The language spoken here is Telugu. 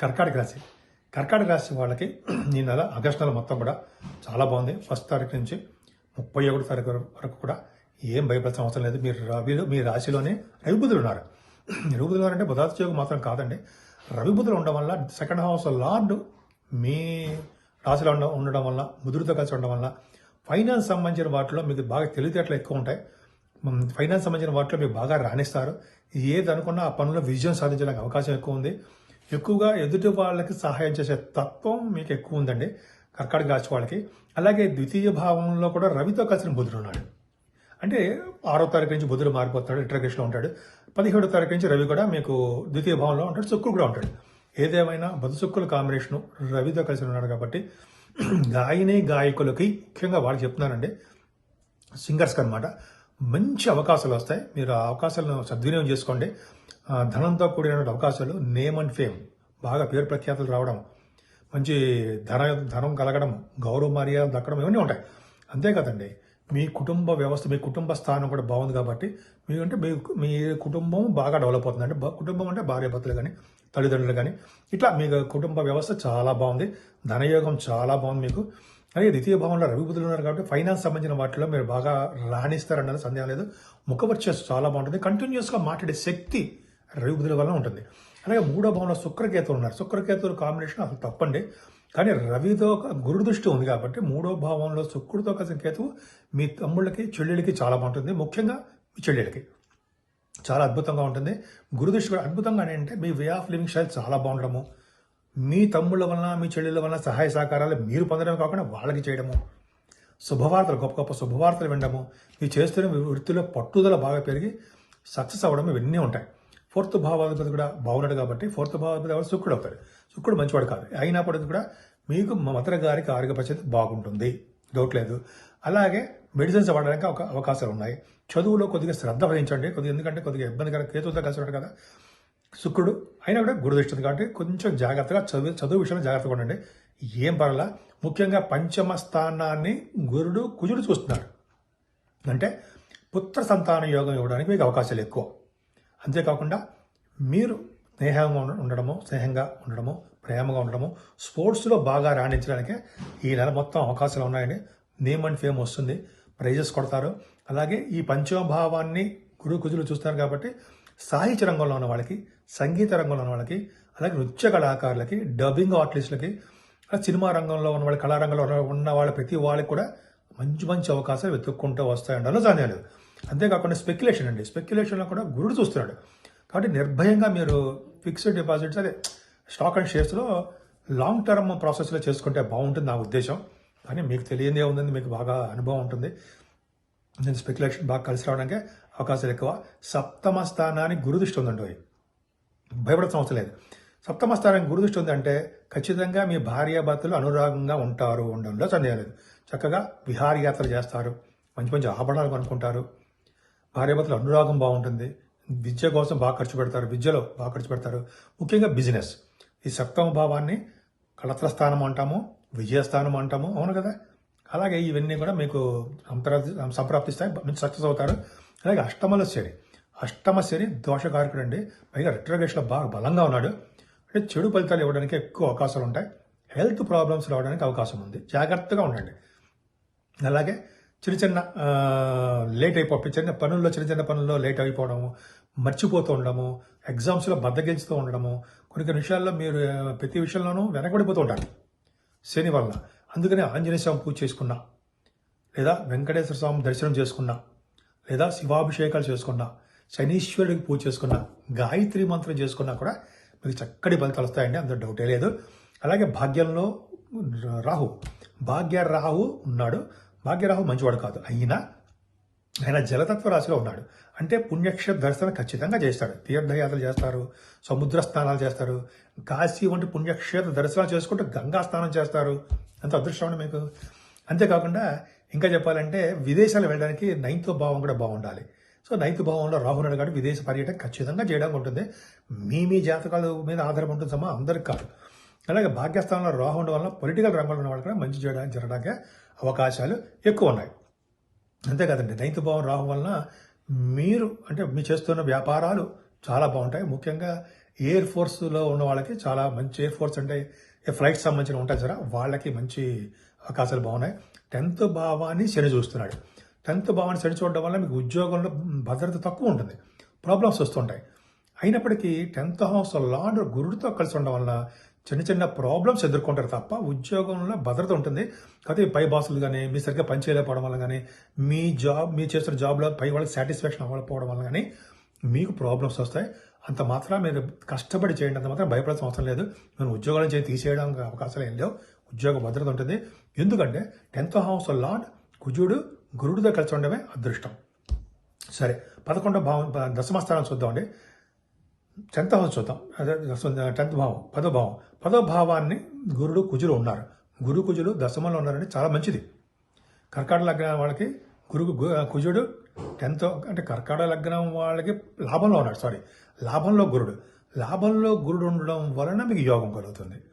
కర్కాటక రాశి. కర్కాటక రాశి వాళ్ళకి ఈ నెల ఆగస్టు నెల మొత్తం కూడా చాలా బాగుంది. ఫస్ట్ తారీఖు నుంచి ముప్పై ఒకటి తారీఖు వరకు కూడా ఏం భయపడాల్సిన అవసరం లేదు. మీరు రవిలో మీ రాశిలోనే రవి ఉన్నారు. రవిబుద్ధులు అంటే ఉన్నారంటే బుధాత్యోగం మాత్రం కాదండి. రవిబుద్ధులు ఉండడం వల్ల సెకండ్ హౌస్ లార్డ్ మీ రాశిలో ఉండ ఉండడం వల్ల ముదురుతో కలిసి ఉండడం వల్ల ఫైనాన్స్ సంబంధించిన వాటిలో మీకు బాగా తెలివితేటలు ఎక్కువ ఉంటాయి. ఫైనాన్స్ సంబంధించిన వాటిలో మీరు బాగా రాణిస్తారు. ఏది అనుకున్నా ఆ పనుల్లో విజయం సాధించడానికి అవకాశం ఎక్కువ ఉంది. ఎక్కువగా ఎదుటి వాళ్ళకి సహాయం చేసే తత్వం మీకు ఎక్కువ ఉందండి. కర్కాటక రాశి వాళ్ళకి. అలాగే ద్వితీయ భావంలో కూడా రవితో కలిసిన బుధుడు ఉన్నాడు. అంటే ఆరో తారీఖు నుంచి బుధుడు మారిపోతాడు ఇంటర్గ్రేషన్లో ఉంటాడు. పదిహేడో తారీఖు నుంచి రవి కూడా మీకు ద్వితీయ భావంలో ఉంటాడు శుక్రుడు కూడా ఉంటాడు. ఏదేమైనా బుధ శుక్రుల కాంబినేషన్ రవితో కలిసి ఉన్నాడు కాబట్టి గాయని గాయకులకి ముఖ్యంగా వాళ్ళు చెప్తున్నానండి. సింగర్స్కి అనమాట మంచి అవకాశాలు వస్తాయి. మీరు ఆ అవకాశాలను సద్వినియోగం చేసుకోండి. ఆ, ధనంతో కూడిన అవకాశాలు నేమ్ అండ్ ఫేమ్ బాగా పేరు ప్రఖ్యాతులు రావడం మంచి ధన ధనం కలగడం గౌరవ మర్యాద దక్కడం ఇవన్నీ ఉంటాయి. అంతే కదండి. మీ కుటుంబ వ్యవస్థ మీ కుటుంబ స్థానం కూడా బాగుంది కాబట్టి మీ అంటే మీ మీ కుటుంబం బాగా డెవలప్ అవుతుంది. అంటే కుటుంబం అంటే భార్య భర్తలు కానీ తల్లిదండ్రులు కానీ ఇట్లా మీ కుటుంబ వ్యవస్థ చాలా బాగుంది. ధనయోగం చాలా బాగుంది మీకు. అలాగే ద్వితీయ భావంలో రవి ఉన్నారు కాబట్టి ఫైనాన్స్ సంబంధించిన వాటిలో మీరు బాగా రాణిస్తారన్నది సందేహం లేదు. ముఖవర్చస్సు చాలా బాగుంటుంది. కంటిన్యూస్గా మాట్లాడే శక్తి రవి వల్ల ఉంటుంది. అలాగే మూడో భావంలో శుక్రకేతువులు ఉన్నారు. శుక్రకేతువుల కాంబినేషన్ అసలు తప్పండి. కానీ రవితో గురు దృష్టి ఉంది కాబట్టి మూడో భావంలో శుక్రుడితో కలిసిన కేతువు మీ తమ్ముళ్ళకి చెల్లెళ్ళకి చాలా బాగుంటుంది. ముఖ్యంగా మీ చెల్లెళ్ళకి. చాలా అద్భుతంగా ఉంటుంది. గురుదృష్టి కూడా అద్భుతంగా అంటే మీ వే ఆఫ్ లివింగ్ స్టైల్ చాలా బాగుండడము. మీ తమ్ముళ్ళ వలన మీ చెల్లెళ్ళ వలన సహాయ సహకారాలు మీరు పొందడం కాకుండా వాళ్ళకి చేయడము. శుభవార్తలు గొప్ప గొప్ప శుభవార్తలు వినడము. మీరు చేస్తున్న వృత్తిలో పట్టుదల బాగా పెరిగి సక్సెస్ అవ్వడం ఇవన్నీ ఉంటాయి. ఫోర్త్ భావాధిపతి కూడా బాగున్నాడు కాబట్టి ఫోర్త్ భావాధిపతి ఎవరు? శుక్రుడు అవుతాడు. శుక్రుడు మంచివాడు కాదు. అయినప్పటికీ కూడా మీకు మతర గారికి ఆరోగ్య పరిస్థితి బాగుంటుంది. డౌట్ లేదు. అలాగే మెడిసిన్స్ అవ్వడానికి ఒక అవకాశాలు ఉన్నాయి. చదువులో కొద్దిగా శ్రద్ధ వహించండి. కొద్దిగా ఎందుకంటే కొద్దిగా ఇబ్బందికర కేతువుతో కలిసి ఉంటాడు కదా. శుక్రుడు అయినా కూడా గురు కాబట్టి కొంచెం జాగ్రత్తగా చదువు చదువు విషయంలో జాగ్రత్తగా ఉండండి. ఏం పర్వాలా? ముఖ్యంగా పంచమ స్థానాన్ని గురుడు కుజుడు చూస్తున్నాడు అంటే పుత్ర సంతాన యోగం ఇవ్వడానికి మీకు అవకాశాలు ఎక్కువ. అంతేకాకుండా మీరు స్నేహంగా ఉండడము స్నేహంగా ఉండడము ప్రేమగా ఉండడము స్పోర్ట్స్లో బాగా రాణించడానికి ఈ నెల మొత్తం అవకాశాలు ఉన్నాయండి. నేమ్ అండ్ ఫేమ్ వస్తుంది. ప్రైజెస్ కొడతారు. అలాగే ఈ పంచమభావాన్ని గురు కుజులు చూస్తారు కాబట్టి సాహిత్య రంగంలో ఉన్న వాళ్ళకి సంగీత రంగంలో ఉన్న వాళ్ళకి అలాగే నృత్య కళాకారులకి డబ్బింగ్ ఆర్టిస్టులకి అలా సినిమా రంగంలో ఉన్న వాళ్ళ కళారంగంలో ఉన్న- ఉన్న వాళ్ళ ప్రతి వాళ్ళకి కూడా మంచి మంచి అవకాశాలు వెతుక్కుంటూ వస్తాయండి. సందేహం లేదు అంతేకాకుండా స్పెక్యులేషన్ అండి. స్పెక్యులేషన్లో కూడా గురుడు చూస్తున్నాడు. కాబట్టి నిర్భయంగా మీరు ఫిక్స్డ్ డిపాజిట్స్ అదే స్టాక్ అండ్ షేర్స్లో లాంగ్ టర్మ్ ప్రాసెస్లో చేసుకుంటే బాగుంటుంది నా ఉద్దేశం. కానీ మీకు తెలియదే ఉందని మీకు బాగా అనుభవం ఉంటుంది. నేను స్పెక్యులేషన్ బాగా కలిసి రావడానికి అవకాశాలు ఎక్కువ. సప్తమ స్థానానికి గురుదృష్టి ఉందండి భయపడే భయపడాల్సిన అవసరం లేదు. సప్తమ స్థానానికి గురుదృష్టి ఉందంటే ఖచ్చితంగా మీ భార్యాభర్తలు అనురాగంగా ఉంటారు ఉండడంలో సందేహం లేదు. చక్కగా విహారయాత్రలు చేస్తారు మంచి మంచి ఆభరణాలు కొనుక్కుంటారు. భార్యాభర్తలు అనురాగం బాగుంటుంది. విద్య కోసం బాగా ఖర్చు పెడతారు విద్యలో బాగా ఖర్చు పెడతారు. ముఖ్యంగా బిజినెస్ ఈ సప్తమ భావాన్ని కళత్ర స్థానం అంటాము విజయస్థానం అంటాము అవును కదా? అలాగే ఇవన్నీ కూడా మీకు సంప్రాప్తిస్తాయి మీరు సక్సెస్ అవుతారు. అలాగే అష్టమల శని. అష్టమ శని దోషకారకుడు అండి. పైగా రిట్రగేషన్లో బాగా బలంగా ఉన్నాడు. అంటే చెడు ఫలితాలు ఇవ్వడానికి ఎక్కువ అవకాశాలు ఉంటాయి. హెల్త్ ప్రాబ్లమ్స్ రావడానికి అవకాశం ఉంది. జాగ్రత్తగా ఉండండి. అలాగే చిన్న చిన్న లేట్ అయిపో చిన్న పనుల్లో చిన్న చిన్న పనుల్లో లేట్ అయిపోవడము మర్చిపోతూ ఉండడము ఎగ్జామ్స్లో బద్దగించుతూ ఉండడము కొన్ని కొన్ని విషయాల్లో మీరు ప్రతి విషయంలోనూ వెనకబడిపోతూ ఉంటారు శని వల్ల అందుకనే ఆంజనేయ స్వామి పూజ చేసుకున్నా. లేదా వెంకటేశ్వర స్వామి దర్శనం చేసుకున్నా. లేదా శివాభిషేకాలు చేసుకున్నా. శనీశ్వరుడికి పూజ చేసుకున్నా. గాయత్రి మంత్రం చేసుకున్నా కూడా మీకు చక్కటి ఫలితాలు వస్తాయండి. అందులో డౌటే లేదు. అలాగే భాగ్యంలో రాహు. భాగ్య రాహు ఉన్నాడు. భాగ్యరాహు మంచివాడు కాదు. అయినా ఆయన జలతత్వ రాశిలో ఉన్నాడు. అంటే పుణ్యక్షేత్ర దర్శనం ఖచ్చితంగా చేస్తాడు. తీర్థయాత్రలు చేస్తారు సముద్ర స్నానాలు చేస్తారు కాశీ వంటి పుణ్యక్షేత్ర దర్శనాలు చేసుకుంటూ గంగా స్నానం చేస్తారు. అంత అదృష్టం అండి మీకు? అంతేకాకుండా ఇంకా చెప్పాలంటే విదేశాలు వెళ్ళడానికి నైన్త్ భావం కూడా బాగుండాలి. సో నైన్త్ భావంలో రాహునాడు కాబట్టి విదేశ పర్యటన ఖచ్చితంగా చేయడానికి ఉంటుంది. మీ మీ జాతకాల మీద ఆధారం ఉంటుంది అందరికి కాదు. అలాగే భాగ్యస్థానంలో రాహు ఉండడం వల్ల పొలిటికల్ రంగంలో ఉన్న వాళ్ళు కూడా మంచి చేయడానికి జరగడానికి అవకాశాలు ఎక్కువ ఉన్నాయి. అంతే కదండి. నైన్త్ భావం రావడం వలన మీరు అంటే మీ చేస్తున్న వ్యాపారాలు చాలా బాగుంటాయి. ముఖ్యంగా ఎయిర్ ఫోర్స్లో ఉన్న వాళ్ళకి చాలా మంచి ఎయిర్ ఫోర్స్ అంటే ఫ్లైట్ సంబంధించిన ఉంటాయి సరే వాళ్ళకి మంచి అవకాశాలు బాగున్నాయి. టెన్త్ భావాన్ని శని చూస్తున్నాడు. టెన్త్ భావాన్ని శని చూడడం వల్ల మీకు ఉద్యోగంలో భద్రత తక్కువ ఉంటుంది. ప్రాబ్లమ్స్ వస్తుంటాయి. అయినప్పటికీ టెన్త్ హౌస్ లార్డ్ గురుడితో కలిసి ఉండడం వల్ల చిన్న చిన్న ప్రాబ్లమ్స్ ఎదుర్కొంటారు తప్ప ఉద్యోగంలో భద్రత ఉంటుంది. కాకపోతే పై బాసులు కానీ మీ సరిగ్గా పని చేయలేకపోవడం వల్ల కానీ మీ జాబ్ మీ చేస్తున్న జాబ్లో పై వాళ్ళకి సాటిస్ఫాక్షన్ అవ్వకపోవడం వల్ల కానీ మీకు ప్రాబ్లమ్స్ వస్తాయి. అంత మాత్రం మీరు కష్టపడి చేయండి. అంత మాత్రం భయపడాల్సిన అవసరం లేదు. నేను ఉద్యోగాల నుంచి తీసేయడానికి అవకాశాలు ఏం లేవు. ఉద్యోగ భద్రత ఉంటుంది. ఎందుకంటే టెన్త్ హౌస్ లార్డ్ కుజుడు గురుడితో కలిసి ఉండడమే అదృష్టం. సరే పదకొండో భావం దశమస్థానం చూద్దామండి. టెన్త్ హౌస్ చూద్దాం అదే టెన్త్ భావం పదో భావం పదో భావాన్ని గురుడు కుజులు ఉన్నారు. గురు కుజులు దశమంలో ఉన్నారని చాలా మంచిది. కర్కాటక లగ్నం వాళ్ళకి గురు గు- కుజుడు టెన్త్ అంటే కర్కాటక లగ్నం వాళ్ళకి లాభంలో ఉన్నాడు సారీ. లాభంలో గురుడు. లాభంలో గురుడు ఉండడం వలన మీకు యోగం కలుగుతుంది.